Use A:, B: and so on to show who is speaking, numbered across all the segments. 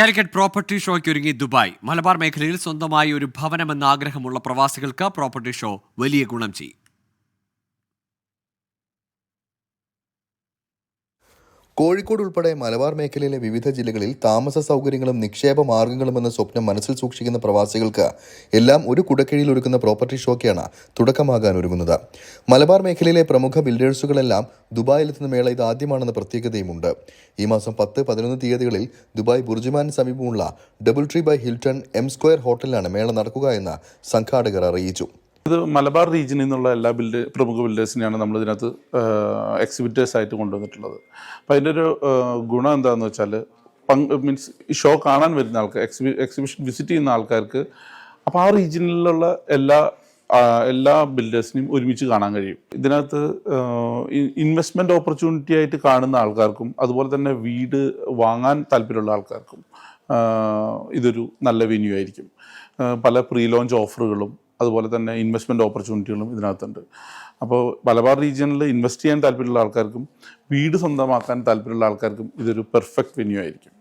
A: Calicut property ഷോയ്ക്ക് ഒരുങ്ങി Dubai. Malabar മേഖലയിൽ സ്വന്തമായി ഒരു ഭവനമെന്ന ആഗ്രഹമുള്ള പ്രവാസികൾക്ക് പ്രോപ്പർട്ടി ഷോ വലിയ ഗുണം ചെയ്യും.
B: കോഴിക്കോട് ഉൾപ്പെടെ മലബാർ മേഖലയിലെ വിവിധ ജില്ലകളിൽ താമസ സൗകര്യങ്ങളും നിക്ഷേപ മാർഗങ്ങളും എന്ന സ്വപ്നം മനസ്സിൽ സൂക്ഷിക്കുന്ന പ്രവാസികൾക്ക് എല്ലാം ഒരു കുടക്കീഴിൽ ഒരുക്കുന്ന പ്രോപ്പർട്ടി ഷോക്കാണ് തുടക്കമാകാൻ ഒരുങ്ങുന്നത്. മലബാർ മേഖലയിലെ പ്രമുഖ ബിൽഡേഴ്സുകളെല്ലാം ദുബായിലെത്തുന്ന മേള ഇത് ആദ്യമാണെന്ന പ്രത്യേകതയുമുണ്ട്. ഈ മാസം പത്ത് പതിനൊന്ന് തീയതികളിൽ ദുബായ് ബുർജുമാൻ സമീപമുള്ള double tree by Hilton M square ഹോട്ടലിലാണ് മേള നടക്കുക എന്ന് സംഘാടകർ അറിയിച്ചു.
C: ഇത് മലബാർ റീജിയനിൽ നിന്നുള്ള എല്ലാ ബിൽഡ് പ്രമുഖ ബിൽഡേഴ്സിനെയാണ് നമ്മൾ ഇതിനകത്ത് എക്സിബിറ്റേഴ്സ് ആയിട്ട് കൊണ്ടുവന്നിട്ടുള്ളത്. അപ്പോൾ അതിന്റെ ഒരു ഗുണം എന്താണെന്ന് വെച്ചാൽ പങ്ക് മീൻസ് ഷോ കാണാൻ വരുന്ന ആൾക്ക് എക്സിബി എക്സിബിഷൻ വിസിറ്റ് ചെയ്യുന്ന ആൾക്കാർക്ക് അപ്പോൾ ആ റീജിയനിലുള്ള എല്ലാ എല്ലാ ബിൽഡേഴ്സിനെയും ഒരുമിച്ച് കാണാൻ കഴിയും. ഇതിനകത്ത് ഇൻവെസ്റ്റ്മെന്റ് ഓപ്പർച്യൂണിറ്റി ആയിട്ട് കാണുന്ന ആൾക്കാർക്കും അതുപോലെ തന്നെ വീട് വാങ്ങാൻ താല്പര്യമുള്ള ആൾക്കാർക്കും ഇതൊരു നല്ല വെന്യൂ ആയിരിക്കും. പല പ്രീ ലോഞ്ച് ഓഫറുകളും അതുപോലെ തന്നെ ഇൻവെസ്റ്റ്മെന്റ് ഓപ്പർച്യൂണിറ്റികളും ഇതിനകത്തുണ്ട്. അപ്പോൾ മലബാർ റീജിയനിൽ ഇൻവെസ്റ്റ് ചെയ്യാൻ താല്പര്യമുള്ള ആൾക്കാർക്കും വീട് സ്വന്തമാക്കാൻ താല്പര്യമുള്ള ആൾക്കാർക്കും ഇതൊരു പെർഫെക്റ്റ് വെന്യൂ ആയിരിക്കും.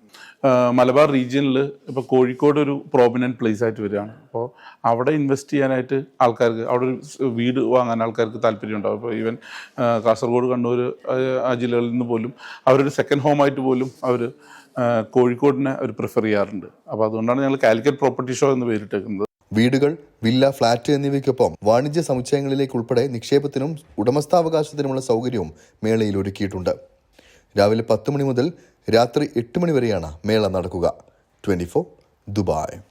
C: മലബാർ റീജിയനിൽ ഇപ്പോൾ കോഴിക്കോട് ഒരു പ്രോമിനന്റ് പ്ലേസ് ആയിട്ട് വരികയാണ്. അപ്പോൾ അവിടെ ഇൻവെസ്റ്റ് ചെയ്യാനായിട്ട് ആൾക്കാർക്ക് അവിടെ ഒരു വീട് വാങ്ങാൻ ആൾക്കാർക്ക് താല്പര്യം അപ്പോൾ ഈവൻ കാസർഗോഡ് കണ്ണൂർ ആ, ജില്ലകളിൽ നിന്ന് പോലും അവരൊരു സെക്കൻഡ് ഹോം ആയിട്ട് പോലും അവർ കോഴിക്കോടിനെ അവർ പ്രിഫർ ചെയ്യാറുണ്ട്. അപ്പോൾ അതുകൊണ്ടാണ് ഞങ്ങൾ കാലിക്കറ്റ് പ്രോപ്പർട്ടി ഷോ എന്ന് പേരിട്ടേക്കുന്നത്.
B: വീടുകൾ വില്ല ഫ്ളാറ്റ് എന്നിവയ്ക്കൊപ്പം വാണിജ്യ സമുച്ചയങ്ങളിലേക്ക് ഉൾപ്പെടെ നിക്ഷേപത്തിനും ഉടമസ്ഥാവകാശത്തിനുമുള്ള സൗകര്യവും മേളയിൽ ഒരുക്കിയിട്ടുണ്ട്. രാവിലെ പത്ത് മണി മുതൽ രാത്രി എട്ട് മണി വരെയാണ് മേള നടക്കുക. Twenty Dubai.